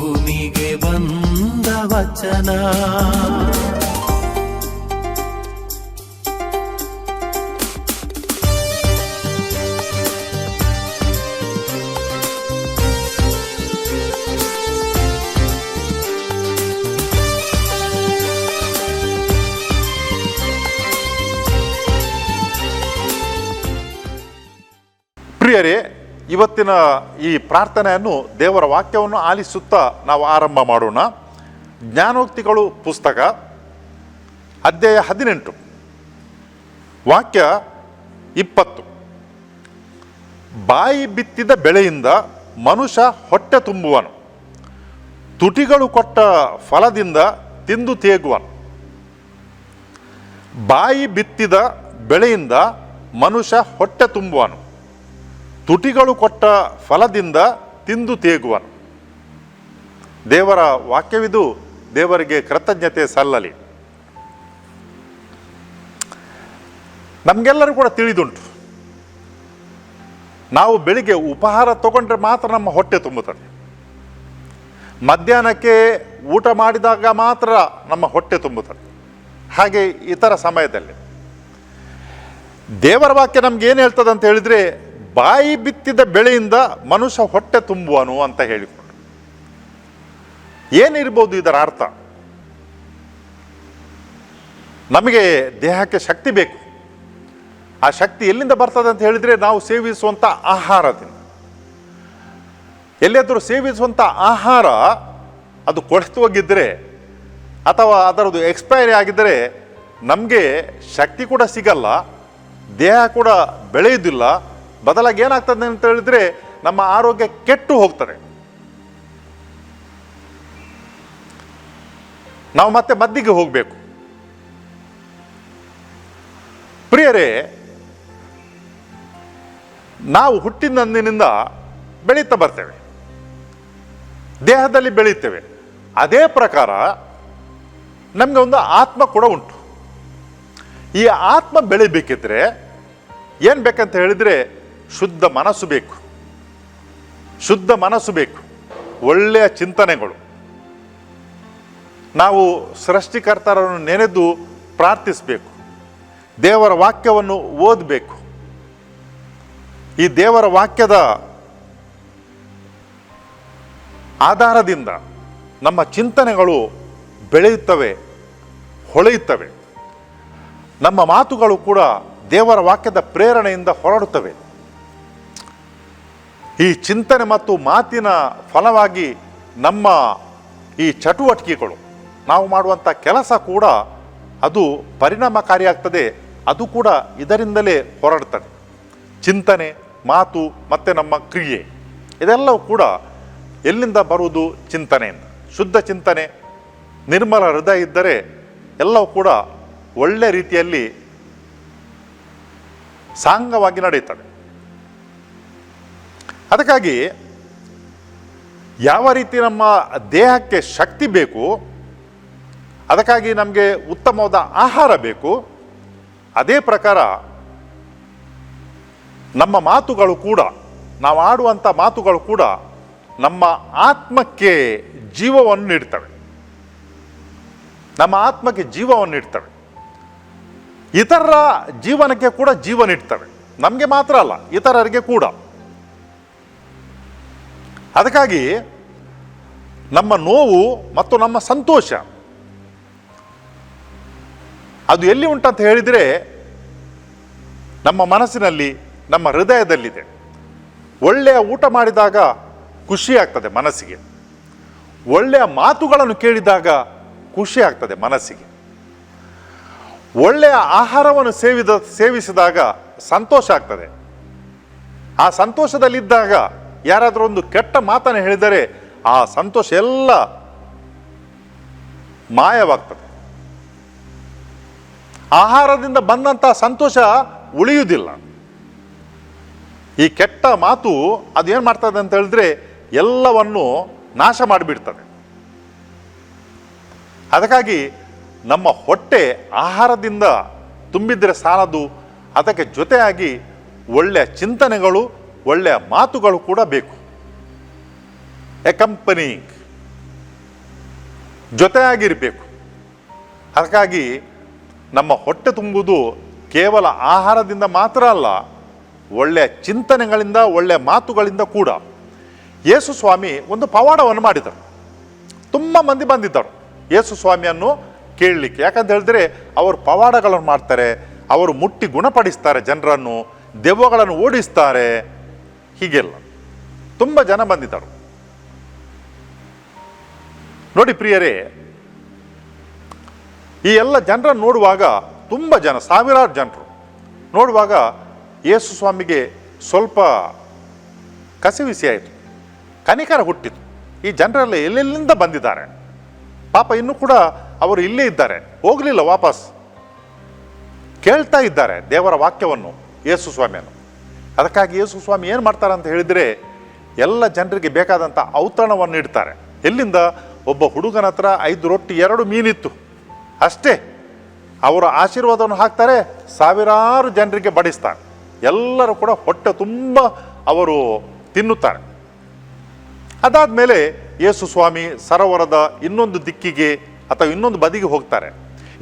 ಭೂಮಿಗೆ ಬಂದ ವಚನ ಪ್ರಿಯರೇ ಇವತ್ತಿನ ಈ ಪ್ರಾರ್ಥನೆಯನ್ನು ದೇವರ ವಾಕ್ಯವನ್ನು ಆಲಿಸುತ್ತಾ ನಾವು ಆರಂಭ ಮಾಡೋಣ. ಜ್ಞಾನೋಕ್ತಿಗಳು ಪುಸ್ತಕ, ಅಧ್ಯಾಯ ಹದಿನೆಂಟು. ವಾಕ್ಯ ಇಪ್ಪತ್ತು. ಬಾಯಿ ಬಿತ್ತಿದ ಬೆಳೆಯಿಂದ ಮನುಷ್ಯ ಹೊಟ್ಟೆ ತುಂಬುವನು. ತುಟಿಗಳು ಕೊಟ್ಟ ಫಲದಿಂದ ತಿಂದು ತೇಗುವನು. ಬಾಯಿ ಬಿತ್ತಿದ ಬೆಳೆಯಿಂದ ಮನುಷ್ಯ ಹೊಟ್ಟೆ ತುಂಬುವನು. ತುಟಿಗಳು ಕೊಟ್ಟ ಫಲದಿಂದ ತಿಂದು ತೇಗುವನು. ದೇವರ ವಾಕ್ಯವಿದು ದೇವರಿಗೆ ಕೃತಜ್ಞತೆ ಸಲ್ಲಲಿ. ನಮಗೆಲ್ಲರೂ ಕೂಡ ತಿಳಿದುಂಟು. ನಾವು ಬೆಳಿಗ್ಗೆ ಉಪಹಾರ ತಗೊಂಡ್ರೆ ಮಾತ್ರ ನಮ್ಮ ಹೊಟ್ಟೆ ತುಂಬುತ್ತದೆ. ಮಧ್ಯಾಹ್ನಕ್ಕೆ ಊಟ ಮಾಡಿದಾಗ ಮಾತ್ರ ನಮ್ಮ ಹೊಟ್ಟೆ ತುಂಬುತ್ತದೆ. ಹಾಗೆ ಇತರ ಸಮಯದಲ್ಲಿ. ದೇವರ ವಾಕ್ಯ ನಮ್ಗೆ ಏನು ಹೇಳ್ತದೆ ಅಂತ ಹೇಳಿದ್ರೆ ಬಾಯಿ ಬಿತ್ತಿದ ಬೆಳೆಯಿಂದ ಮನುಷ್ಯ ಹೊಟ್ಟೆ ತುಂಬುವನು ಅಂತ ಹೇಳಿಕೊಂಡು. ಏನಿರ್ಬೋದು ಇದರ ಅರ್ಥ? ನಮಗೆ ದೇಹಕ್ಕೆ ಶಕ್ತಿ ಬೇಕು. ಆ ಶಕ್ತಿ ಎಲ್ಲಿಂದ ಬರ್ತದೆ ಅಂತ ಹೇಳಿದ್ರೆ ನಾವು ಸೇವಿಸುವಂಥ ಆಹಾರದಿಂದ. ಎಲ್ಲಿಯಾದರೂ ಸೇವಿಸುವಂಥ ಆಹಾರ ಅದು ಕೊಳೆತು ಹೋಗಿದ್ದರೆ ಅಥವಾ ಅದರದ್ದು ಎಕ್ಸ್ಪೈರಿ ಆಗಿದ್ದರೆ ನಮಗೆ ಶಕ್ತಿ ಕೂಡ ಸಿಗಲ್ಲ, ದೇಹ ಕೂಡ ಬೆಳೆಯುವುದಿಲ್ಲ ಬದಲಾಗಿ ಏನಾಗ್ತದೆ ಅಂತ ಹೇಳಿದ್ರೆ ನಮ್ಮ ಆರೋಗ್ಯ ಕೆಟ್ಟು ಹೋಗ್ತಾರೆ ನಾವು ಮತ್ತೆ ಮದ್ದಿಗೆ ಹೋಗಬೇಕು. ಪ್ರಿಯರೇ, ನಾವು ಹುಟ್ಟಿದಂದಿನಿಂದ ಬೆಳೀತಾ ಬರ್ತೇವೆ. ದೇಹದಲ್ಲಿ ಬೆಳೀತೇವೆ. ಅದೇ ಪ್ರಕಾರ ನಮಗೆ ಒಂದು ಆತ್ಮ ಕೂಡ ಉಂಟು. ಈ ಆತ್ಮ ಬೆಳಿಬೇಕಿದ್ರೆ ಏನು ಬೇಕಂತ ಹೇಳಿದರೆ ಶುದ್ಧ ಮನಸ್ಸು ಬೇಕು. ಶುದ್ಧ ಮನಸ್ಸು ಬೇಕು. ಒಳ್ಳೆಯ ಚಿಂತನೆಗಳು. ನಾವು ಸೃಷ್ಟಿಕರ್ತರನ್ನು ನೆನೆದು ಪ್ರಾರ್ಥಿಸಬೇಕು. ದೇವರ ವಾಕ್ಯವನ್ನು ಓದಬೇಕು. ಈ ದೇವರ ವಾಕ್ಯದ ಆಧಾರದಿಂದ ನಮ್ಮ ಚಿಂತನೆಗಳು ಬೆಳೆಯುತ್ತವೆ, ಹೊಳೆಯುತ್ತವೆ. ನಮ್ಮ ಮಾತುಗಳು ಕೂಡ ದೇವರ ವಾಕ್ಯದ ಪ್ರೇರಣೆಯಿಂದ ಹೊರಡುತ್ತವೆ. ಈ ಚಿಂತನೆ ಮತ್ತು ಮಾತಿನ ಫಲವಾಗಿ ನಮ್ಮ ಈ ಚಟುವಟಿಕೆಗಳು, ನಾವು ಮಾಡುವಂಥ ಕೆಲಸ ಕೂಡ ಅದು ಪರಿಣಾಮಕಾರಿಯಾಗ್ತದೆ, ಅದು ಕೂಡ ಇದರಿಂದಲೇ ಹೊರಡ್ತದೆ. ಚಿಂತನೆ, ಮಾತು ಮತ್ತು ನಮ್ಮ ಕ್ರಿಯೆ, ಇದೆಲ್ಲವೂ ಕೂಡ ಎಲ್ಲಿಂದ ಬರುವುದು ಚಿಂತನೆಯಿಂದ ಶುದ್ಧ ಚಿಂತನೆ, ನಿರ್ಮಲ ಹೃದಯ ಇದ್ದರೆ ಎಲ್ಲವೂ ಕೂಡ ಒಳ್ಳೆ ರೀತಿಯಲ್ಲಿ ಸಾಂಗವಾಗಿ ನಡೆಯುತ್ತದೆ. ಅದಕ್ಕಾಗಿ ಯಾವ ರೀತಿ ನಮ್ಮ ದೇಹಕ್ಕೆ ಶಕ್ತಿ ಬೇಕು, ಅದಕ್ಕಾಗಿ ನಮಗೆ ಉತ್ತಮವಾದ ಆಹಾರ ಬೇಕು, ಅದೇ ಪ್ರಕಾರ ನಮ್ಮ ಮಾತುಗಳು ಕೂಡ, ನಾವು ಆಡುವಂಥ ಮಾತುಗಳು ಕೂಡ ನಮ್ಮ ಆತ್ಮಕ್ಕೆ ಜೀವವನ್ನು ನೀಡ್ತವೆ. ನಮ್ಮ ಆತ್ಮಕ್ಕೆ ಜೀವವನ್ನು ನೀಡ್ತವೆ. ಇತರರ ಜೀವನಕ್ಕೆ ಕೂಡ ಜೀವ ನೀಡ್ತವೆ. ನಮಗೆ ಮಾತ್ರ ಅಲ್ಲ, ಇತರರಿಗೆ ಕೂಡ. ಅದಕ್ಕಾಗಿ ನಮ್ಮ ನೋವು ಮತ್ತು ನಮ್ಮ ಸಂತೋಷ, ಅದು ಎಲ್ಲಿ ಉಂಟಂತ ಹೇಳಿದರೆ ನಮ್ಮ ಮನಸ್ಸಿನಲ್ಲಿ, ನಮ್ಮ ಹೃದಯದಲ್ಲಿದೆ. ಒಳ್ಳೆಯ ಊಟ ಮಾಡಿದಾಗ ಖುಷಿ ಆಗ್ತದೆ ಮನಸ್ಸಿಗೆ. ಒಳ್ಳೆಯ ಮಾತುಗಳನ್ನು ಕೇಳಿದಾಗ ಖುಷಿ ಆಗ್ತದೆ ಮನಸ್ಸಿಗೆ. ಒಳ್ಳೆಯ ಆಹಾರವನ್ನು ಸೇವಿದ, ಸೇವಿಸಿದಾಗ ಸಂತೋಷ ಆಗ್ತದೆ. ಆ ಸಂತೋಷದಲ್ಲಿದ್ದಾಗ ಯಾರಾದರೂ ಒಂದು ಕೆಟ್ಟ ಮಾತನ್ನು ಹೇಳಿದರೆ ಆ ಸಂತೋಷ ಎಲ್ಲ ಮಾಯವಾಗ್ತದೆ. ಆಹಾರದಿಂದ ಬಂದಂಥ ಸಂತೋಷ ಉಳಿಯುವುದಿಲ್ಲ. ಈ ಕೆಟ್ಟ ಮಾತು ಅದೇನು ಮಾಡ್ತದೆ ಅಂತ ಹೇಳಿದ್ರೆ ಎಲ್ಲವನ್ನು ನಾಶ ಮಾಡಿಬಿಡ್ತದೆ. ಅದಕ್ಕಾಗಿ ನಮ್ಮ ಹೊಟ್ಟೆ ಆಹಾರದಿಂದ ತುಂಬಿದ್ರೆ ಸಾಲದು, ಅದಕ್ಕೆ ಜೊತೆಯಾಗಿ ಒಳ್ಳೆಯ ಚಿಂತನೆಗಳು ಒಳ್ಳೆಯ ಮಾತುಗಳು ಕೂಡ ಬೇಕು. ಎಕಂಪನಿಂಗ್ ಜೊತೆಯಾಗಿರಬೇಕು. ಅದಕ್ಕಾಗಿ ನಮ್ಮ ಹೊಟ್ಟೆ ತುಂಬುವುದು ಕೇವಲ ಆಹಾರದಿಂದ ಮಾತ್ರ ಅಲ್ಲ, ಒಳ್ಳೆಯ ಚಿಂತನೆಗಳಿಂದ, ಒಳ್ಳೆಯ ಮಾತುಗಳಿಂದ ಕೂಡ. ಯೇಸು ಸ್ವಾಮಿ ಒಂದು ಪವಾಡವನ್ನು ಮಾಡಿದರು. ತುಂಬ ಮಂದಿ ಬಂದಿದ್ದರು. ಯೇಸು ಸ್ವಾಮಿಯನ್ನು ಕೇಳಲಿಕ್ಕೆ. ಯಾಕಂತ ಹೇಳಿದ್ರೆ, ಅವರು ಪವಾಡಗಳನ್ನು ಮಾಡ್ತಾರೆ, ಅವರು ಮುಟ್ಟಿ ಗುಣಪಡಿಸ್ತಾರೆ ಜನರನ್ನು, ದೆವ್ವಗಳನ್ನು ಓಡಿಸ್ತಾರೆ. ಹೀಗೆಲ್ಲ. ತುಂಬ ಜನ ಬಂದಿದ್ದರು. ನೋಡಿ ಪ್ರಿಯರೇ, ಈ ಎಲ್ಲ ಜನರನ್ನು ನೋಡುವಾಗ ತುಂಬ ಜನ, ಸಾವಿರಾರು ಜನರು ನೋಡುವಾಗ ಯೇಸು ಸ್ವಾಮಿಗೆ ಸ್ವಲ್ಪ ಕಸಿವಿಸಿ ಆಯಿತು, ಕನಿಕರ ಹುಟ್ಟಿತು. ಈ ಜನರೆಲ್ಲ ಎಲ್ಲೆಲ್ಲಿಂದ ಬಂದಿದ್ದಾರೆ? ಪಾಪ ಇನ್ನೂ ಕೂಡ ಅವರು ಇಲ್ಲೇ ಇದ್ದಾರೆ, ಹೋಗಲಿಲ್ಲ ವಾಪಸ್. ಕೇಳ್ತಾ ಇದ್ದಾರೆ ದೇವರ ವಾಕ್ಯವನ್ನು, ಯೇಸು ಸ್ವಾಮಿಯನ್ನು. ಅದಕ್ಕಾಗಿ ಯೇಸು ಸ್ವಾಮಿ ಏನು ಮಾಡ್ತಾರೆ ಅಂತ ಹೇಳಿದರೆ, ಎಲ್ಲ ಜನರಿಗೆ ಬೇಕಾದಂಥ ಔತಣವನ್ನು ಇಡ್ತಾರೆ ಎಲ್ಲಿಂದ? ಒಬ್ಬ ಹುಡುಗನ ಹತ್ರ ಐದು ರೊಟ್ಟಿ, ಎರಡು ಮೀನಿತ್ತು. ಅಷ್ಟೇ. ಅವರ ಆಶೀರ್ವಾದವನ್ನು ಹಾಕ್ತಾರೆ, ಸಾವಿರಾರು ಜನರಿಗೆ ಬಡಿಸ್ತಾರೆ. ಎಲ್ಲರೂ ಕೂಡ ಹೊಟ್ಟೆ ತುಂಬ ಅವರು ತಿನ್ನುತ್ತಾರೆ. ಅದಾದಮೇಲೆ ಯೇಸು ಸ್ವಾಮಿ ಸರೋವರದ ಇನ್ನೊಂದು ದಿಕ್ಕಿಗೆ ಅಥವಾ ಇನ್ನೊಂದು ಬದಿಗೆ ಹೋಗ್ತಾರೆ.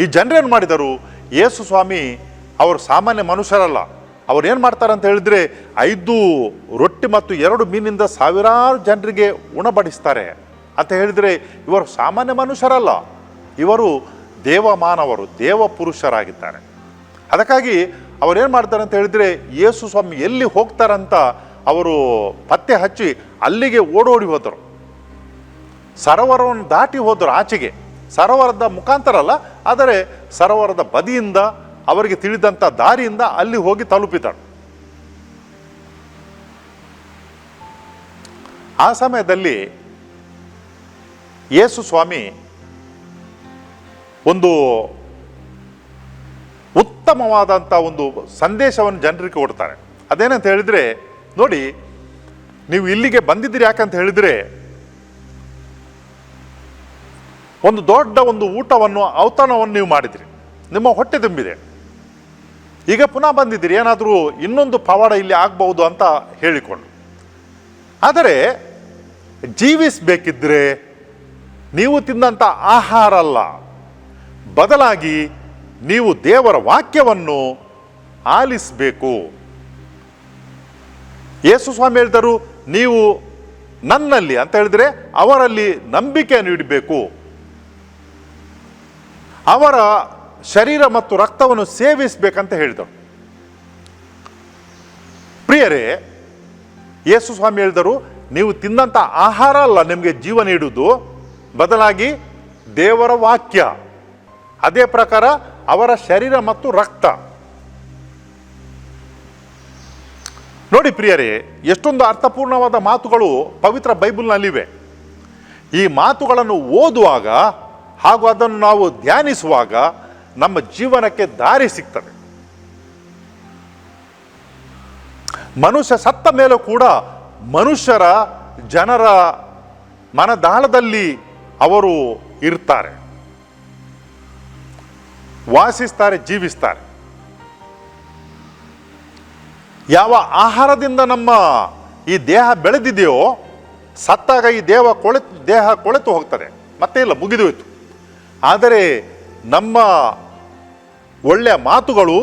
ಈ ಜನರೇನು ಮಾಡಿದರು? ಯೇಸು ಸ್ವಾಮಿ ಅವರು ಸಾಮಾನ್ಯ ಮನುಷ್ಯರಲ್ಲ. ಅವ್ರು ಏನು ಮಾಡ್ತಾರೆ ಅಂತ ಹೇಳಿದ್ರೆ ಐದು ರೊಟ್ಟಿ ಮತ್ತು ಎರಡು ಮೀನಿಂದ ಸಾವಿರಾರು ಜನರಿಗೆ ಉಣಬಡಿಸ್ತಾರೆ ಅಂತ ಹೇಳಿದರೆ ಇವರು ಸಾಮಾನ್ಯ ಮನುಷ್ಯರಲ್ಲ. ಇವರು ದೇವಮಾನವರು ದೇವ ಪುರುಷರಾಗಿದ್ದಾರೆ ಅದಕ್ಕಾಗಿ ಅವರೇನು ಮಾಡ್ತಾರೆ ಅಂತ ಹೇಳಿದರೆ ಯೇಸು ಸ್ವಾಮಿ ಎಲ್ಲಿ ಹೋಗ್ತಾರಂತ ಅವರು ಪತ್ತೆ ಹಚ್ಚಿ ಅಲ್ಲಿಗೆ ಓಡೋಡಿ ಹೋದರು. ಸರೋವರವನ್ನು ದಾಟಿ ಹೋದರು ಆಚೆಗೆ. ಸರೋವರದ ಮುಖಾಂತರ ಅಲ್ಲ, ಆದರೆ ಸರೋವರದ ಬದಿಯಿಂದ ಅವರಿಗೆ ತಿಳಿದಂಥ ದಾರಿಯಿಂದ ಅಲ್ಲಿ ಹೋಗಿ ತಲುಪಿದರು ಆ ಸಮಯದಲ್ಲಿ ಯೇಸು ಸ್ವಾಮಿ ಒಂದು ಉತ್ತಮವಾದಂಥ ಒಂದು ಸಂದೇಶವನ್ನು ಜನರಿಗೆ ಕೊಡ್ತಾರೆ. ಅದೇನಂತ ಹೇಳಿದರೆ, ನೋಡಿ, ನೀವು ಇಲ್ಲಿಗೆ ಬಂದಿದ್ದೀರಿ ಯಾಕಂತ ಹೇಳಿದರೆ, ಒಂದು ದೊಡ್ಡ ಒಂದು ಊಟವನ್ನು, ಔತಣವನ್ನು ನೀವು ಮಾಡಿದಿರಿ. ನಿಮ್ಮ ಹೊಟ್ಟೆ ತುಂಬಿದೆ. ಈಗ ಪುನಃ ಬಂದಿದ್ದೀರಿ, ಏನಾದರೂ ಇನ್ನೊಂದು ಪವಾಡ ಇಲ್ಲಿ ಆಗಬಹುದು ಅಂತ ಹೇಳಿಕೊಂಡು. ಆದರೆ, ಜೀವಿಸಬೇಕಿದ್ರೆ ನೀವು ತಿಂದಂಥ ಆಹಾರ ಅಲ್ಲ. ಬದಲಾಗಿ ನೀವು ದೇವರ ವಾಕ್ಯವನ್ನು ಆಲಿಸಬೇಕು. ಯೇಸು ಸ್ವಾಮಿ ಹೇಳಿದರು, ನೀವು ನನ್ನಲ್ಲಿ ಅಂತ ಹೇಳಿದ್ರೆ ಅವರಲ್ಲಿ ನಂಬಿಕೆಯನ್ನು ಇಡಬೇಕು. ಅವರ ಶರೀರ ಮತ್ತು ರಕ್ತವನ್ನು ಸೇವಿಸಬೇಕಂತ ಹೇಳಿದರು ಪ್ರಿಯರೇ, ಯೇಸು ಸ್ವಾಮಿ ಹೇಳಿದರು, ನೀವು ತಿಂದಂಥ ಆಹಾರ ಅಲ್ಲ, ನಿಮಗೆ ಜೀವ ನೀಡುವುದು. ಬದಲಾಗಿ ದೇವರ ವಾಕ್ಯ. ಅದೇ ಪ್ರಕಾರ ಅವರ ಶರೀರ ಮತ್ತು ರಕ್ತ. ನೋಡಿ ಪ್ರಿಯರೇ, ಎಷ್ಟೊಂದು ಅರ್ಥಪೂರ್ಣವಾದ ಮಾತುಗಳು ಪವಿತ್ರ ಬೈಬಲ್ನಲ್ಲಿವೆ. ಈ ಮಾತುಗಳನ್ನು ಓದುವಾಗ ಹಾಗೂ ಅದನ್ನು ನಾವು ಧ್ಯಾನಿಸುವಾಗ ನಮ್ಮ ಜೀವನಕ್ಕೆ ದಾರಿ ಸಿಗ್ತದೆ. ಮನುಷ್ಯ ಸತ್ತ ಮೇಲೂ ಕೂಡ ಮನುಷ್ಯರ ಜನರ ಮನದಾಳದಲ್ಲಿ ಅವರು ಇರ್ತಾರೆ. ವಾಸಿಸ್ತಾರೆ, ಜೀವಿಸ್ತಾರೆ. ಯಾವ ಆಹಾರದಿಂದ ನಮ್ಮ ಈ ದೇಹ ಬೆಳೆದಿದೆಯೋ, ಸತ್ತಾಗ ಈ ದೇಹ ಕೊಳೆತು ದೇಹ ಕೊಳೆತು ಹೋಗ್ತದೆ. ಮತ್ತೆ ಇಲ್ಲ ಮುಗಿದೋಯ್ತು ಆದರೆ ನಮ್ಮ ಒಳ್ಳೆಯ ಮಾತುಗಳು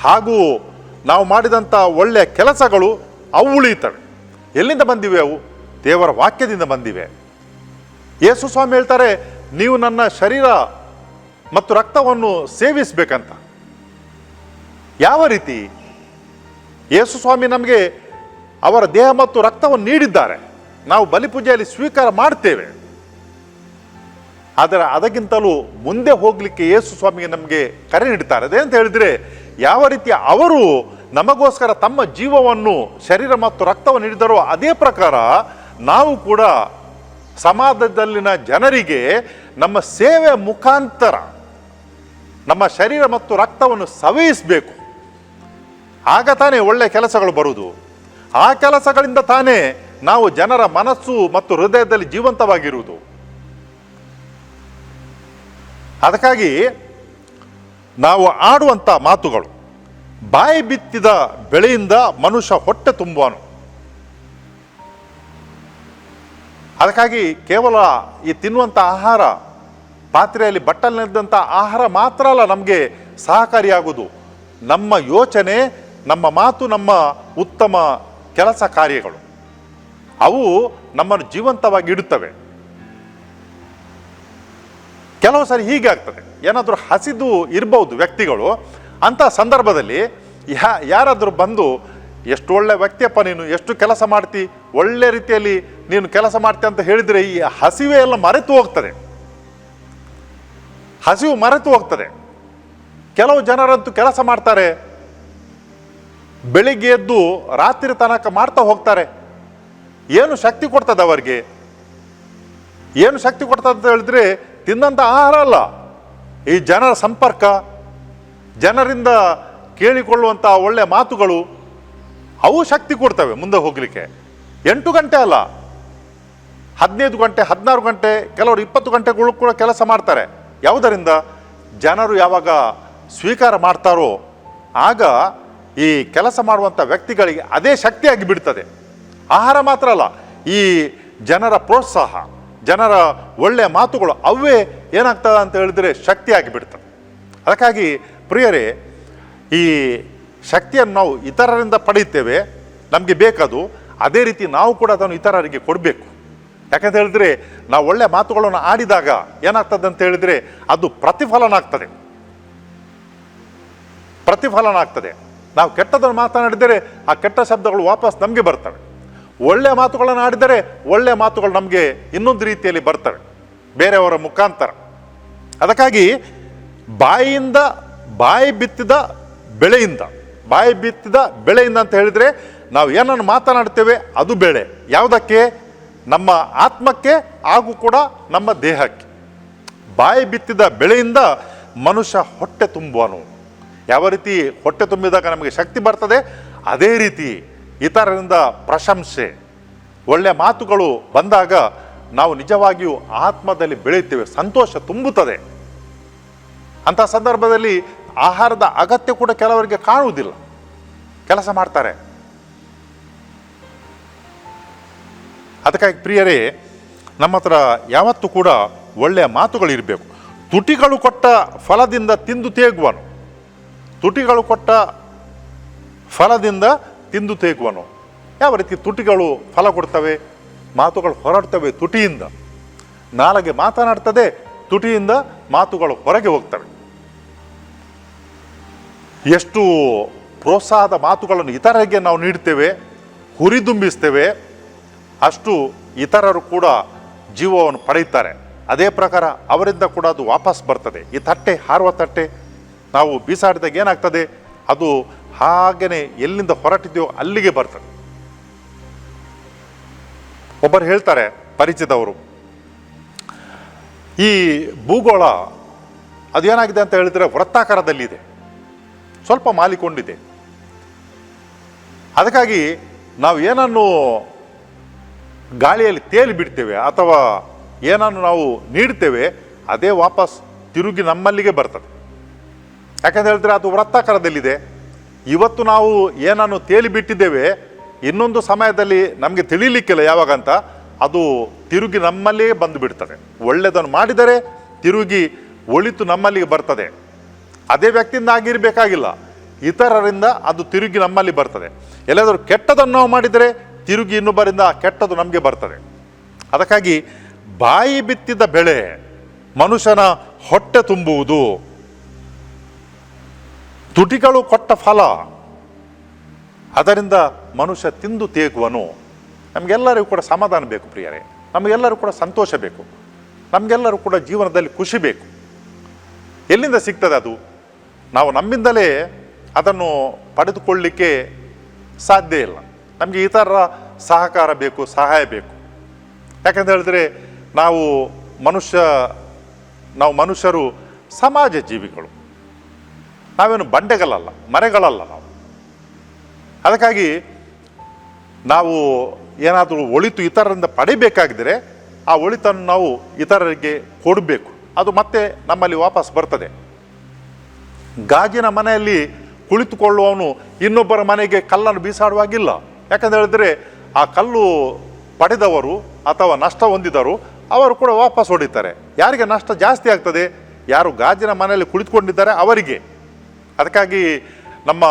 ಹಾಗೂ ನಾವು ಮಾಡಿದಂಥ ಒಳ್ಳೆಯ ಕೆಲಸಗಳು ಅವು ಉಳಿಯುತ್ತವೆ. ಎಲ್ಲಿಂದ ಬಂದಿವೆ ಅವು? ದೇವರ ವಾಕ್ಯದಿಂದ ಬಂದಿವೆ. ಯೇಸು ಸ್ವಾಮಿ ಹೇಳ್ತಾರೆ, ನೀವು ನನ್ನ ಶರೀರ ಮತ್ತು ರಕ್ತವನ್ನು ಸೇವಿಸಬೇಕಂತ. ಯಾವ ರೀತಿ? ಯೇಸು ಸ್ವಾಮಿ ನಮಗೆ ಅವರ ದೇಹ ಮತ್ತು ರಕ್ತವನ್ನು ನೀಡಿದ್ದಾರೆ. ನಾವು ಬಲಿಪೂಜೆಯಲ್ಲಿ ಸ್ವೀಕಾರ ಮಾಡ್ತೇವೆ. ಆದರೆ ಅದಕ್ಕಿಂತಲೂ ಮುಂದೆ ಹೋಗಲಿಕ್ಕೆ ಯೇಸು ಸ್ವಾಮಿಗೆ ನಮಗೆ ಕರೆ ನೀಡ್ತಾರೆ. ಅದೇಂತ ಹೇಳಿದರೆ, ಯಾವ ರೀತಿ ಅವರು ನಮಗೋಸ್ಕರ ತಮ್ಮ ಜೀವವನ್ನು, ಶರೀರ ಮತ್ತು ರಕ್ತವನ್ನು ನೀಡಿದರೋ ಅದೇ ಪ್ರಕಾರ ನಾವು ಕೂಡ ಸಮಾಜದಲ್ಲಿನ ಜನರಿಗೆ ನಮ್ಮ ಸೇವೆ ಮುಖಾಂತರ ನಮ್ಮ ಶರೀರ ಮತ್ತು ರಕ್ತವನ್ನು ಸವೆಯಿಸಬೇಕು. ಆಗ ತಾನೇ ಒಳ್ಳೆಯ ಕೆಲಸಗಳು ಬರುವುದು. ಆ ಕೆಲಸಗಳಿಂದ ತಾನೇ ನಾವು ಜನರ ಮನಸ್ಸು ಮತ್ತು ಹೃದಯದಲ್ಲಿ ಜೀವಂತವಾಗಿರುವುದು. ಅದಕ್ಕಾಗಿ ನಾವು ಆಡುವಂಥ ಮಾತುಗಳು, ಬಾಯಿ ಬಿತ್ತಿದ ಬೆಳೆಯಿಂದ ಮನುಷ್ಯ ಹೊಟ್ಟೆ ತುಂಬುವನು. ಅದಕ್ಕಾಗಿ ಕೇವಲ ಈ ತಿನ್ನುವಂಥ ಆಹಾರ, ಪಾತ್ರೆಯಲ್ಲಿ ಬಟ್ಟಲಿನಂಥ ಆಹಾರ ಮಾತ್ರ ಅಲ್ಲ, ನಮಗೆ ಸಹಕಾರಿಯಾಗುವುದು. ನಮ್ಮ ಯೋಚನೆ, ನಮ್ಮ ಮಾತು, ನಮ್ಮ ಉತ್ತಮ ಕೆಲಸ ಕಾರ್ಯಗಳು. ಅವು ನಮ್ಮನ್ನು ಜೀವಂತವಾಗಿ ಇಡುತ್ತವೆ. ಕೆಲವು ಸಾರಿ ಹೀಗೆ ಆಗ್ತದೆ. ಏನಾದರೂ ಹಸಿದು ಇರ್ಬೋದು ವ್ಯಕ್ತಿಗಳು, ಅಂಥ ಸಂದರ್ಭದಲ್ಲಿ ಯಾ, ಯಾರಾದರೂ ಬಂದು, ಎಷ್ಟು ಒಳ್ಳೆ ವ್ಯಕ್ತಿಯಪ್ಪ ನೀನು, ಎಷ್ಟು ಕೆಲಸ ಮಾಡ್ತಿ, ಒಳ್ಳೆ ರೀತಿಯಲ್ಲಿ ನೀನು ಕೆಲಸ ಮಾಡ್ತಿ ಅಂತ ಹೇಳಿದರೆ ಈ ಹಸಿವೆ ಎಲ್ಲ ಮರೆತು ಹೋಗ್ತದೆ. ಹಸಿವು ಮರೆತು ಹೋಗ್ತದೆ. ಕೆಲವು ಜನರಂತೂ ಕೆಲಸ ಮಾಡ್ತಾರೆ. ಬೆಳಿಗ್ಗೆ ಎದ್ದು ರಾತ್ರಿ ತನಕ ಮಾಡ್ತಾ ಹೋಗ್ತಾರೆ. ಏನು ಶಕ್ತಿ ಕೊಡ್ತದೆ ಅವರಿಗೆ? ಏನು ಶಕ್ತಿ ಕೊಡ್ತದೆ ಅಂತ ಹೇಳಿದ್ರೆ ತಿಂದಂಥ ಆಹಾರ ಅಲ್ಲ. ಈ ಜನರ ಸಂಪರ್ಕ, ಜನರಿಂದ ಕೇಳಿಕೊಳ್ಳುವಂಥ ಒಳ್ಳೆಯ ಮಾತುಗಳು, ಅವು ಶಕ್ತಿ ಕೊಡ್ತವೆ ಮುಂದೆ ಹೋಗಲಿಕ್ಕೆ. ಎಂಟು ಗಂಟೆ ಅಲ್ಲ. ಹದಿನೈದು ಗಂಟೆ, ಹದಿನಾರು ಗಂಟೆ, ಕೆಲವರು ಇಪ್ಪತ್ತು ಗಂಟೆಗಳು ಕೂಡ ಕೆಲಸ ಮಾಡ್ತಾರೆ. ಯಾವುದರಿಂದ? ಜನರು ಯಾವಾಗ ಸ್ವೀಕಾರ ಮಾಡ್ತಾರೋ, ಆಗ ಈ ಕೆಲಸ ಮಾಡುವಂಥ ವ್ಯಕ್ತಿಗಳಿಗೆ ಅದೇ ಶಕ್ತಿಯಾಗಿ ಬಿಡ್ತದೆ. ಆಹಾರ ಮಾತ್ರ ಅಲ್ಲ, ಈ ಜನರ ಪ್ರೋತ್ಸಾಹ. ಜನರ ಒಳ್ಳೆಯ ಮಾತುಗಳು ಅವೇ ಏನಾಗ್ತದೆ ಅಂತ ಹೇಳಿದರೆ ಶಕ್ತಿಯಾಗಿ ಬಿಡ್ತವೆ ಅದಕ್ಕಾಗಿ ಪ್ರಿಯರೇ, ಈ ಶಕ್ತಿಯನ್ನು ನಾವು ಇತರರಿಂದ ಪಡೆಯುತ್ತೇವೆ, ನಮಗೆ ಬೇಕದು, ಅದೇ ರೀತಿ ನಾವು ಕೂಡ ಅದನ್ನು ಇತರರಿಗೆ ಕೊಡಬೇಕು. ಯಾಕಂತ ಹೇಳಿದರೆ, ನಾವು ಒಳ್ಳೆಯ ಮಾತುಗಳನ್ನು ಆಡಿದಾಗ ಏನಾಗ್ತದೆ ಅಂತ ಹೇಳಿದರೆ, ಅದು ಪ್ರತಿಫಲನ ಆಗ್ತದೆ ಪ್ರತಿಫಲನ ಆಗ್ತದೆ ನಾವು ಕೆಟ್ಟದನ್ನು ಮಾತನಾಡಿದರೆ ಆ ಕೆಟ್ಟ ಶಬ್ದಗಳು ವಾಪಸ್ ನಮಗೆ ಬರ್ತವೆ. ಒಳ್ಳೆ ಮಾತುಗಳನ್ನು ಆಡಿದರೆ ಒಳ್ಳೆ ಮಾತುಗಳು ನಮಗೆ ಇನ್ನೊಂದು ರೀತಿಯಲ್ಲಿ ಬರ್ತವೆ, ಬೇರೆಯವರ ಮುಖಾಂತರ. ಅದಕ್ಕಾಗಿ ಬಾಯಿಯಿಂದ ಬಾಯಿ ಬಿತ್ತಿದ ಬೆಳೆಯಿಂದ, ಬಾಯಿ ಬಿತ್ತಿದ ಬೆಳೆಯಿಂದ ಅಂತ ಹೇಳಿದರೆ ನಾವು ಏನನ್ನು ಮಾತನಾಡ್ತೇವೆ ಅದು ಬೆಳೆ, ಯಾವುದಕ್ಕೆ? ನಮ್ಮ ಆತ್ಮಕ್ಕೆ ಹಾಗೂ ಕೂಡ ನಮ್ಮ ದೇಹಕ್ಕೆ. ಬಾಯಿ ಬಿತ್ತಿದ ಬೆಳೆಯಿಂದ ಮನುಷ್ಯ ಹೊಟ್ಟೆ ತುಂಬುವನು. ಯಾವ ರೀತಿ ಹೊಟ್ಟೆ ತುಂಬಿದಾಗ ನಮಗೆ ಶಕ್ತಿ ಬರ್ತದೆ? ಅದೇ ರೀತಿ ಇತರರಿಂದ ಪ್ರಶಂಸೆ. ಒಳ್ಳೆಯ ಮಾತುಗಳು ಬಂದಾಗ ನಾವು ನಿಜವಾಗಿಯೂ ಆತ್ಮದಲ್ಲಿ ಬೆಳೆಯುತ್ತೇವೆ. ಸಂತೋಷ ತುಂಬುತ್ತದೆ. ಅಂಥ ಸಂದರ್ಭದಲ್ಲಿ ಆಹಾರದ ಅಗತ್ಯ ಕೂಡ ಕೆಲವರಿಗೆ ಕಾಣುವುದಿಲ್ಲ. ಕೆಲಸ ಮಾಡ್ತಾರೆ. ಅದಕ್ಕಾಗಿ ಪ್ರಿಯರೇ, ನಮ್ಮ ಹತ್ರ ಯಾವತ್ತೂ ಕೂಡ ಒಳ್ಳೆಯ ಮಾತುಗಳಿರಬೇಕು. ತುಟಿಗಳು ಕೊಟ್ಟ ಫಲದಿಂದ ತಿಂದು ತೇಗುವನು. ತುಟಿಗಳು ಕೊಟ್ಟ ಫಲದಿಂದ ತಿಂದು ತೇಗುವನು ಯಾವ ರೀತಿ ತುಟಿಗಳು ಫಲ ಕೊಡ್ತವೆ? ಮಾತುಗಳು ಹೊರಡ್ತವೆ ತುಟಿಯಿಂದ. ನಾಲಗೆ ಮಾತನಾಡ್ತದೆ, ತುಟಿಯಿಂದ ಮಾತುಗಳು ಹೊರಗೆ ಹೋಗ್ತವೆ. ಎಷ್ಟು ಪ್ರೋತ್ಸಾಹದ ಮಾತುಗಳನ್ನು ಇತರರಿಗೆ ನಾವು ನೀಡ್ತೇವೆ ಹುರಿದುಂಬಿಸ್ತೇವೆ ಅಷ್ಟು ಇತರರು ಕೂಡ ಜೀವವನ್ನು ಪಡೆಯುತ್ತಾರೆ. ಅದೇ ಪ್ರಕಾರ ಅವರಿಂದ ಕೂಡ ಅದು ವಾಪಸ್ ಬರ್ತದೆ. ಈ ತಟ್ಟೆ, ಹಾರುವ ತಟ್ಟೆ, ನಾವು ಬೀಸಾಡಿದಾಗ ಏನಾಗ್ತದೆ? ಅದು ಹಾಗೇನೆ ಎಲ್ಲಿಂದ ಹೊರಟಿದೆಯೋ ಅಲ್ಲಿಗೆ ಬರ್ತದೆ. ಒಬ್ಬರು ಹೇಳ್ತಾರೆ ಪರಿಚಿತವರು, ಈ ಭೂಗೋಳ ಅದು ಏನಾಗಿದೆ ಅಂತ ಹೇಳಿದ್ರೆ ವೃತ್ತಾಕಾರದಲ್ಲಿದೆ, ಸ್ವಲ್ಪ ಮಾಲಿಕೊಂಡಿದೆ. ಅದಕ್ಕಾಗಿ ನಾವು ಏನನ್ನು ಗಾಳಿಯಲ್ಲಿ ತೇಲಿ ಬಿಡ್ತೇವೆ ಅಥವಾ ಏನನ್ನು ನಾವು ನೀಡ್ತೇವೆ, ಅದೇ ವಾಪಸ್ ತಿರುಗಿ ನಮ್ಮಲ್ಲಿಗೆ ಬರ್ತದೆ. ಯಾಕಂತ ಹೇಳಿದ್ರೆ ಅದು ವೃತ್ತಾಕಾರದಲ್ಲಿದೆ. ಇವತ್ತು ನಾವು ಏನನ್ನು ತೇಲಿ ಬಿಟ್ಟಿದ್ದೇವೆ, ಇನ್ನೊಂದು ಸಮಯದಲ್ಲಿ ನಮಗೆ ತಿಳಿಲಿಕ್ಕಿಲ್ಲ ಯಾವಾಗಂತ, ಅದು ತಿರುಗಿ ನಮ್ಮಲ್ಲೇ ಬಂದು ಬಿಡ್ತದೆ ಒಳ್ಳೆಯದನ್ನು ಮಾಡಿದರೆ ತಿರುಗಿ ಒಳಿತು ನಮ್ಮಲ್ಲಿಗೆ ಬರ್ತದೆ. ಅದೇ ವ್ಯಕ್ತಿಯಿಂದ ಆಗಿರಬೇಕಾಗಿಲ್ಲ, ಇತರರಿಂದ ಅದು ತಿರುಗಿ ನಮ್ಮಲ್ಲಿ ಬರ್ತದೆ. ಎಲ್ಲಾದರೂ ಕೆಟ್ಟದನ್ನು ನಾವು ಮಾಡಿದರೆ ತಿರುಗಿ ಇನ್ನೊಬ್ಬರಿಂದ ಕೆಟ್ಟದು ನಮಗೆ ಬರ್ತದೆ. ಅದಕ್ಕಾಗಿ ಬಾಯಿ ಬಿತ್ತಿದ ಬೆಳೆ ಮನುಷ್ಯನ ಹೊಟ್ಟೆ ತುಂಬುವುದು. ತುಟಿಗಳು ಕೊಟ್ಟ ಫಲ. ಅದರಿಂದ ಮನುಷ್ಯ ತಿಂದು ತೇಗುವನು. ನಮಗೆಲ್ಲರಿಗೂ ಕೂಡ ಸಮಾಧಾನ ಬೇಕು ಪ್ರಿಯರೇ. ನಮಗೆಲ್ಲರೂ ಕೂಡ ಸಂತೋಷ ಬೇಕು. ನಮಗೆಲ್ಲರೂ ಕೂಡ ಜೀವನದಲ್ಲಿ ಖುಷಿ ಬೇಕು. ಎಲ್ಲಿಂದ ಸಿಗ್ತದೆ ಅದು? ನಾವು ನಮ್ಮಿಂದಲೇ ಅದನ್ನು ಪಡೆದುಕೊಳ್ಳಲಿಕ್ಕೆ ಸಾಧ್ಯ ಇಲ್ಲ. ನಮಗೆ ಇತರ ಸಹಕಾರ ಬೇಕು, ಸಹಾಯ ಬೇಕು. ಯಾಕಂತ ಹೇಳಿದ್ರೆ ನಾವು ಮನುಷ್ಯ, ನಾವು ಮನುಷ್ಯರು ಸಮಾಜ ಜೀವಿಗಳು ನಾವೇನು ಬಂಡೆಗಳಲ್ಲ, ಮರೆಗಳಲ್ಲ ನಾವು. ಅದಕ್ಕಾಗಿ ನಾವು ಏನಾದರೂ ಒಳಿತು ಇತರರಿಂದ ಪಡಿಬೇಕಾಗಿದ್ದರೆ ಆ ಒಳಿತನ್ನು ನಾವು ಇತರರಿಗೆ ಕೊಡಬೇಕು. ಅದು ಮತ್ತೆ ನಮ್ಮಲ್ಲಿ ವಾಪಸ್ ಬರ್ತದೆ. ಗಾಜಿನ ಮನೆಯಲ್ಲಿ ಕುಳಿತುಕೊಳ್ಳುವವನು ಇನ್ನೊಬ್ಬರ ಮನೆಗೆ ಕಲ್ಲನ್ನು ಬೀಸಾಡುವಾಗಿಲ್ಲ. ಯಾಕಂತ ಹೇಳಿದ್ರೆ ಆ ಕಲ್ಲು ಪಡೆದವರು ಅಥವಾ ನಷ್ಟ ಹೊಂದಿದರು ಅವರು ಕೂಡ ವಾಪಸ್ ಹೊಡಿತಾರೆ. ಯಾರಿಗೆ ನಷ್ಟ ಜಾಸ್ತಿ ಆಗ್ತದೆ? ಯಾರು ಗಾಜಿನ ಮನೆಯಲ್ಲಿ ಕುಳಿತುಕೊಂಡಿದ್ದಾರೆ ಅವರಿಗೆ. ಅದಕ್ಕಾಗಿ ನಮ್ಮ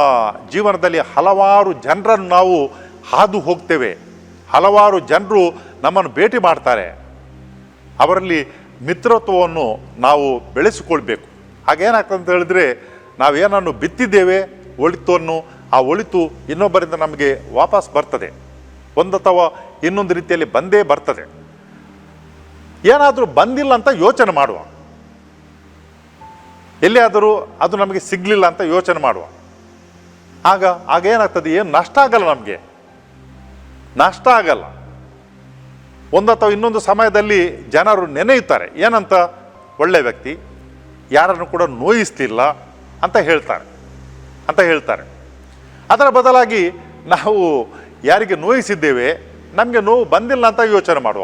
ಜೀವನದಲ್ಲಿ ಹಲವಾರು ಜನರನ್ನು ನಾವು ಹಾದು ಹೋಗ್ತೇವೆ. ಹಲವಾರು ಜನರು ನಮ್ಮನ್ನು ಭೇಟಿ ಮಾಡ್ತಾರೆ. ಅವರಲ್ಲಿ ಮಿತ್ರತ್ವವನ್ನು ನಾವು ಬೆಳೆಸಿಕೊಳ್ಬೇಕು. ಹಾಗೇನಾಗ್ತದೆ ಅಂತ ಹೇಳಿದ್ರೆ, ನಾವೇನನ್ನು ಬಿತ್ತಿದ್ದೇವೆ, ಒಳಿತನ್ನು, ಆ ಒಳಿತು ಇನ್ನೊಬ್ಬರಿಂದ ನಮಗೆ ವಾಪಸ್ ಬರ್ತದೆ. ಒಂದು ಅಥವಾ ಇನ್ನೊಂದು ರೀತಿಯಲ್ಲಿ ಬಂದೇ ಬರ್ತದೆ. ಏನಾದರೂ ಬಂದಿಲ್ಲ ಅಂತ ಯೋಚನೆ ಮಾಡುವ. ಎಲ್ಲಿಯಾದರೂ ಅದು ನಮಗೆ ಸಿಗಲಿಲ್ಲ ಅಂತ ಯೋಚನೆ ಮಾಡುವ. ಆಗ ಆಗ ಏನಾಗ್ತದೆ? ಏನು ನಷ್ಟ ಆಗಲ್ಲ ನಮಗೆ. ನಷ್ಟ ಆಗಲ್ಲ. ಒಂದು ಅಥವಾ ಇನ್ನೊಂದು ಸಮಯದಲ್ಲಿ ಜನರು ನೆನೆಯುತ್ತಾರೆ. ಏನಂತ? ಒಳ್ಳೆ ವ್ಯಕ್ತಿ, ಯಾರನ್ನು ಕೂಡ ನೋಯಿಸ್ತಿಲ್ಲ ಅಂತ ಹೇಳ್ತಾರೆ. ಅಂತ ಹೇಳ್ತಾರೆ. ಅದರ ಬದಲಾಗಿ ನಾವು ಯಾರಿಗೆ ನೋಯಿಸಿದ್ದೇವೆ, ನಮಗೆ ನೋವು ಬಂದಿಲ್ಲ ಅಂತ ಯೋಚನೆ ಮಾಡುವ.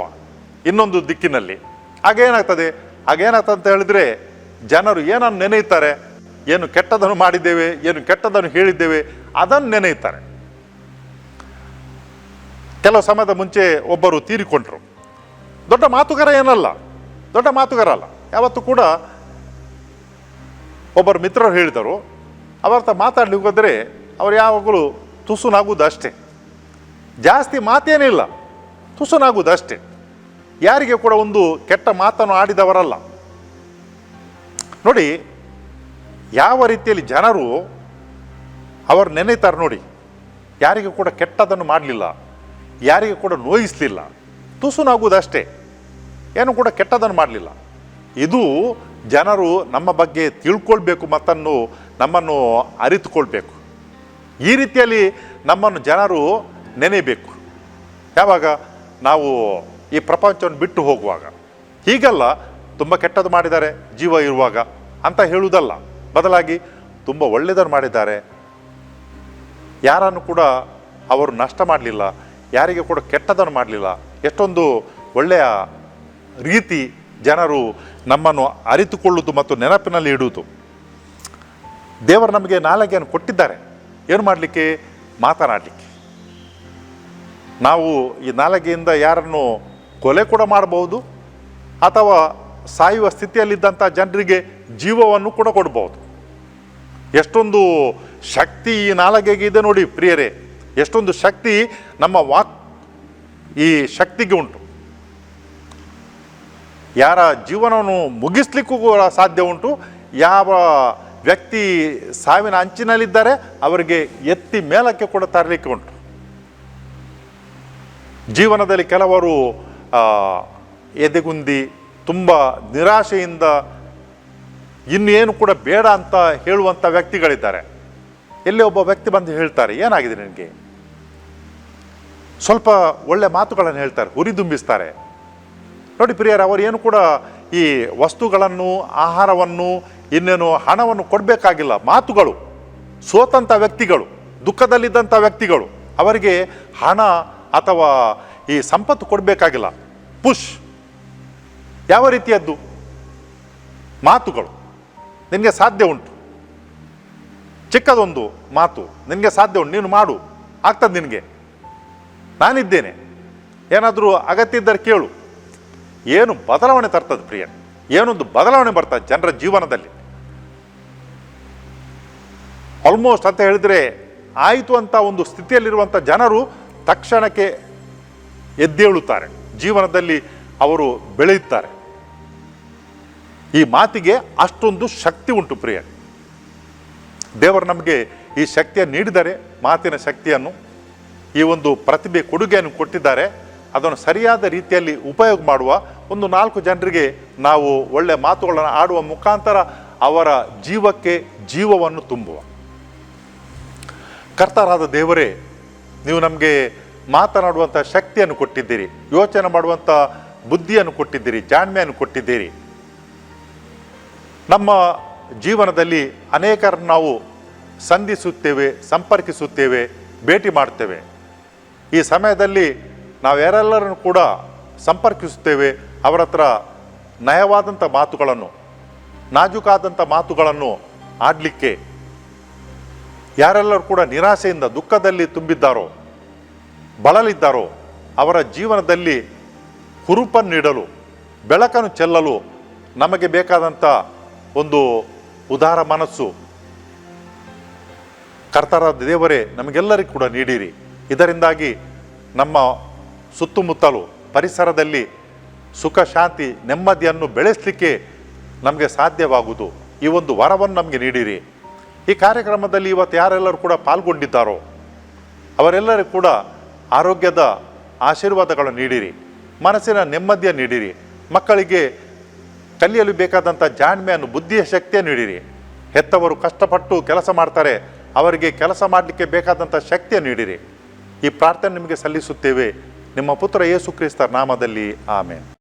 ಇನ್ನೊಂದು ದಿಕ್ಕಿನಲ್ಲಿ. ಆಗ ಏನಾಗ್ತದೆ ಆಗ ಏನಾಗ್ತದೆ ಅಂತ ಹೇಳಿದ್ರೆ ಜನರು ಏನನ್ನು ನೆನೆಯುತ್ತಾರೆ? ಏನು ಕೆಟ್ಟದನ್ನು ಮಾಡಿದ್ದೇವೆ, ಏನು ಕೆಟ್ಟದನ್ನು ಹೇಳಿದ್ದೇವೆ, ಅದನ್ನು ನೆನೆಯುತ್ತಾರೆ. ಕೆಲವು ಸಮಯದ ಮುಂಚೆ ಒಬ್ಬರು ತೀರಿಕೊಂಡರು. ದೊಡ್ಡ ಮಾತುಗಾರ ಏನಲ್ಲ? ದೊಡ್ಡ ಮಾತುಗಾರ ಅಲ್ಲ. ಯಾವತ್ತೂ ಕೂಡ ಒಬ್ಬರು ಮಿತ್ರರು ಹೇಳಿದರು. ಅವರ ಹತ್ರ ಮಾತಾಡ್ಲಿಕ್ಕೆ ಹೋದರೆ ಅವರು ಯಾವಾಗಲೂ ತುಸುನಾಗುವುದು ಅಷ್ಟೇ ಜಾಸ್ತಿ ಮಾತೇನಿಲ್ಲ. ತುಸುನಾಗುವುದು ಅಷ್ಟೇ ಯಾರಿಗೆ ಕೂಡ ಒಂದು ಕೆಟ್ಟ ಮಾತನ್ನು ಆಡಿದವರಲ್ಲ. ನೋಡಿ, ಯಾವ ರೀತಿಯಲ್ಲಿ ಜನರು ಅವರು ನೆನೆತಾರೆ ನೋಡಿ, ಯಾರಿಗೂ ಕೂಡ ಕೆಟ್ಟದನ್ನು ಮಾಡಲಿಲ್ಲ, ಯಾರಿಗೂ ಕೂಡ ನೋಯಿಸಲಿಲ್ಲ, ತುಸುನಾಗುವುದಷ್ಟೇ, ಏನು ಕೂಡ ಕೆಟ್ಟದನ್ನು ಮಾಡಲಿಲ್ಲ. ಇದು ಜನರು ನಮ್ಮ ಬಗ್ಗೆ ತಿಳ್ಕೊಳ್ಬೇಕು ಮತ್ತನ್ನು ನಮ್ಮನ್ನು ಅರಿತುಕೊಳ್ಬೇಕು. ಈ ರೀತಿಯಲ್ಲಿ ನಮ್ಮನ್ನು ಜನರು ನೆನೆಯಬೇಕು ಯಾವಾಗ ನಾವು ಈ ಪ್ರಪಂಚವನ್ನು ಬಿಟ್ಟು ಹೋಗುವಾಗ. ಹೀಗಲ್ಲ ತುಂಬ ಕೆಟ್ಟದ್ದು ಮಾಡಿದ್ದಾರೆ ಜೀವ ಇರುವಾಗ ಅಂತ ಹೇಳುವುದಲ್ಲ. ಬದಲಾಗಿ ತುಂಬ ಒಳ್ಳೆಯದನ್ನು ಮಾಡಿದ್ದಾರೆ. ಯಾರನ್ನು ಕೂಡ ಅವರು ನಷ್ಟ ಮಾಡಲಿಲ್ಲ, ಯಾರಿಗೆ ಕೂಡ ಕೆಟ್ಟದನ್ನು ಮಾಡಲಿಲ್ಲ. ಎಷ್ಟೊಂದು ಒಳ್ಳೆಯ ರೀತಿ ಜನರು ನಮ್ಮನ್ನು ಅರಿತುಕೊಳ್ಳುವುದು ಮತ್ತು ನೆನಪಿನಲ್ಲಿ ಇಡುವುದು ದೇವರು ನಮಗೆ ನಾಲಗೆಯನ್ನು ಕೊಟ್ಟಿದ್ದಾರೆ. ಏನು ಮಾಡಲಿಕ್ಕೆ? ಮಾತನಾಡಲಿಕ್ಕೆ. ನಾವು ಈ ನಾಲಗೆಯಿಂದ ಯಾರನ್ನು ಕೊಲೆ ಕೂಡ ಮಾಡಬಹುದು ಅಥವಾ ಸಾಯುವ ಸ್ಥಿತಿಯಲ್ಲಿದ್ದಂಥ ಜನರಿಗೆ ಜೀವವನ್ನು ಕೂಡ ಕೊಡ್ಬೋದು. ಎಷ್ಟೊಂದು ಶಕ್ತಿ ಈ ನಾಲಗೆಗೆ ಇದೆ ನೋಡಿ ಪ್ರಿಯರೇ, ಎಷ್ಟೊಂದು ಶಕ್ತಿ ನಮ್ಮ ವಾಕ್ ಈ ಶಕ್ತಿಗೆ ಉಂಟು. ಯಾರ ಜೀವನವನ್ನು ಮುಗಿಸ್ಲಿಕ್ಕೂ ಕೂಡ ಸಾಧ್ಯ ಉಂಟು. ಯಾವ ವ್ಯಕ್ತಿ ಸಾವಿನ ಅಂಚಿನಲ್ಲಿದ್ದಾರೆ ಅವರಿಗೆ ಎತ್ತಿ ಮೇಲಕ್ಕೆ ಕೂಡ ತರಲಿಕ್ಕೆ ಉಂಟು. ಜೀವನದಲ್ಲಿ ಕೆಲವರು ಎದೆಗುಂದಿ ತುಂಬ ನಿರಾಶೆಯಿಂದ ಇನ್ನೇನು ಕೂಡ ಬೇಡ ಅಂತ ಹೇಳುವಂಥ ವ್ಯಕ್ತಿಗಳಿದ್ದಾರೆ. ಎಲ್ಲಿ ಒಬ್ಬ ವ್ಯಕ್ತಿ ಬಂದು ಹೇಳ್ತಾರೆ, ಏನಾಗಿದೆ ನಿನಗೆ? ಸ್ವಲ್ಪ ಒಳ್ಳೆ ಮಾತುಗಳನ್ನು ಹೇಳ್ತಾರೆ ಹುರಿದುಂಬಿಸ್ತಾರೆ ನೋಡಿ ಪ್ರಿಯರ, ಅವರು ಏನು ಕೂಡ ಈ ವಸ್ತುಗಳನ್ನು, ಆಹಾರವನ್ನು, ಇನ್ನೇನು ಹಣವನ್ನು ಕೊಡಬೇಕಾಗಿಲ್ಲ. ಮಾತುಗಳು ಸೋತಂಥ ವ್ಯಕ್ತಿಗಳು ದುಃಖದಲ್ಲಿದ್ದಂಥ ವ್ಯಕ್ತಿಗಳು, ಅವರಿಗೆ ಹಣ ಅಥವಾ ಈ ಸಂಪತ್ತು ಕೊಡಬೇಕಾಗಿಲ್ಲ. ಪುಷ್. ಯಾವ ರೀತಿಯದ್ದು? ಮಾತುಗಳು. ನಿನಗೆ ಸಾಧ್ಯ ಉಂಟು. ಚಿಕ್ಕದೊಂದು ಮಾತು. ನಿನಗೆ ಸಾಧ್ಯ ಉಂಟು. ನೀನು ಮಾಡು. ಆಗ್ತದೆ ನಿನಗೆ. ನಾನಿದ್ದೇನೆ. ಏನಾದರೂ ಅಗತ್ಯ ಇದ್ದರೆ ಕೇಳು. ಏನು ಬದಲಾವಣೆ ತರ್ತದೆ ಪ್ರಿಯ? ಏನೊಂದು ಬದಲಾವಣೆ ಬರ್ತದೆ ಜನರ ಜೀವನದಲ್ಲಿ. ಆಲ್ಮೋಸ್ಟ್ ಅಂತ ಹೇಳಿದರೆ ಆಯಿತು ಅಂತ ಒಂದು ಸ್ಥಿತಿಯಲ್ಲಿರುವಂಥ ಜನರು ತಕ್ಷಣಕ್ಕೆ ಎದ್ದೇಳುತ್ತಾರೆ. ಜೀವನದಲ್ಲಿ ಅವರು ಬೆಳೆಯುತ್ತಾರೆ. ಈ ಮಾತಿಗೆ ಅಷ್ಟೊಂದು ಶಕ್ತಿ ಉಂಟು ಪ್ರಿಯ. ದೇವರು ನಮಗೆ ಈ ಶಕ್ತಿಯನ್ನು ನೀಡಿದರೆ, ಮಾತಿನ ಶಕ್ತಿಯನ್ನು, ಈ ಒಂದು ಪ್ರತಿಭೆ, ಕೊಡುಗೆಯನ್ನು ಕೊಟ್ಟಿದ್ದಾರೆ. ಅದನ್ನು ಸರಿಯಾದ ರೀತಿಯಲ್ಲಿ ಉಪಯೋಗ ಮಾಡುವ ಒಂದು ನಾಲ್ಕು ಜನರಿಗೆ ನಾವು ಒಳ್ಳೆ ಮಾತುಗಳನ್ನು ಆಡುವ ಮುಖಾಂತರ ಅವರ ಜೀವಕ್ಕೆ ಜೀವವನ್ನು ತುಂಬುವ. ಕರ್ತರಾದ ದೇವರೇ, ನೀವು ನಮಗೆ ಮಾತನಾಡುವಂಥ ಶಕ್ತಿಯನ್ನು ಕೊಟ್ಟಿದ್ದೀರಿ, ಯೋಚನೆ ಮಾಡುವಂಥ ಬುದ್ಧಿಯನ್ನು ಕೊಟ್ಟಿದ್ದೀರಿ, ಜಾಣ್ಮೆಯನ್ನು ಕೊಟ್ಟಿದ್ದೀರಿ. ನಮ್ಮ ಜೀವನದಲ್ಲಿ ಅನೇಕರನ್ನು ನಾವು ಸಂಧಿಸುತ್ತೇವೆ, ಸಂಪರ್ಕಿಸುತ್ತೇವೆ, ಭೇಟಿ ಮಾಡ್ತೇವೆ. ಈ ಸಮಯದಲ್ಲಿ ನಾವು ಯಾರೆಲ್ಲರನ್ನು ಕೂಡ ಸಂಪರ್ಕಿಸುತ್ತೇವೆ, ಅವರ ಹತ್ರ ನಯವಾದಂಥ ಮಾತುಗಳನ್ನು ನಾಜೂಕಾದಂಥ ಮಾತುಗಳನ್ನು ಆಡಲಿಕ್ಕೆ. ಯಾರೆಲ್ಲರೂ ಕೂಡ ನಿರಾಸೆಯಿಂದ ದುಃಖದಲ್ಲಿ ತುಂಬಿದ್ದಾರೋ, ಬಳಲಿದ್ದಾರೋ, ಅವರ ಜೀವನದಲ್ಲಿ ಹುರುಪನ್ನು ನೀಡಲು ಬೆಳಕನ್ನು ಚೆಲ್ಲಲು ನಮಗೆ ಬೇಕಾದಂಥ ಒಂದು ಉದಾರ ಮನಸ್ಸು. ಕರ್ತರಾದ ದೇವರೇ, ನಮಗೆಲ್ಲರಿಗೂ ಕೂಡ ನೀಡಿರಿ. ಇದರಿಂದಾಗಿ ನಮ್ಮ ಸುತ್ತಮುತ್ತಲು ಪರಿಸರದಲ್ಲಿ ಸುಖ, ಶಾಂತಿ, ನೆಮ್ಮದಿಯನ್ನು ಬೆಳೆಸಲಿಕ್ಕೆ ನಮಗೆ ಸಾಧ್ಯವಾಗುವುದು. ಈ ಒಂದು ವರವನ್ನು ನಮಗೆ ನೀಡಿರಿ. ಈ ಕಾರ್ಯಕ್ರಮದಲ್ಲಿ ಇವತ್ತು ಯಾರೆಲ್ಲರೂ ಕೂಡ ಪಾಲ್ಗೊಂಡಿದ್ದಾರೋ ಅವರೆಲ್ಲರೂ ಕೂಡ ಆರೋಗ್ಯದ ಆಶೀರ್ವಾದಗಳನ್ನು ನೀಡಿರಿ. ಮನಸ್ಸಿನ ನೆಮ್ಮದಿಯನ್ನು ನೀಡಿರಿ. ಮಕ್ಕಳಿಗೆ ಕಲಿಯಲು ಬೇಕಾದಂಥ ಜಾಣ್ಮೆಯನ್ನು ಬುದ್ಧಿಯ ಶಕ್ತಿಯನ್ನು ನೀಡಿರಿ. ಹೆತ್ತವರು ಕಷ್ಟಪಟ್ಟು ಕೆಲಸ ಮಾಡ್ತಾರೆ, ಅವರಿಗೆ ಕೆಲಸ ಮಾಡಲಿಕ್ಕೆ ಬೇಕಾದಂಥ ಶಕ್ತಿಯನ್ನು ನೀಡಿರಿ. ಈ ಪ್ರಾರ್ಥನೆ ನಿಮಗೆ ಸಲ್ಲಿಸುತ್ತೇವೆ. ನಿಮ್ಮ ಪುತ್ರ ಯೇಸು ಕ್ರಿಸ್ತರ ನಾಮದಲ್ಲಿ ಆಮೇಲೆ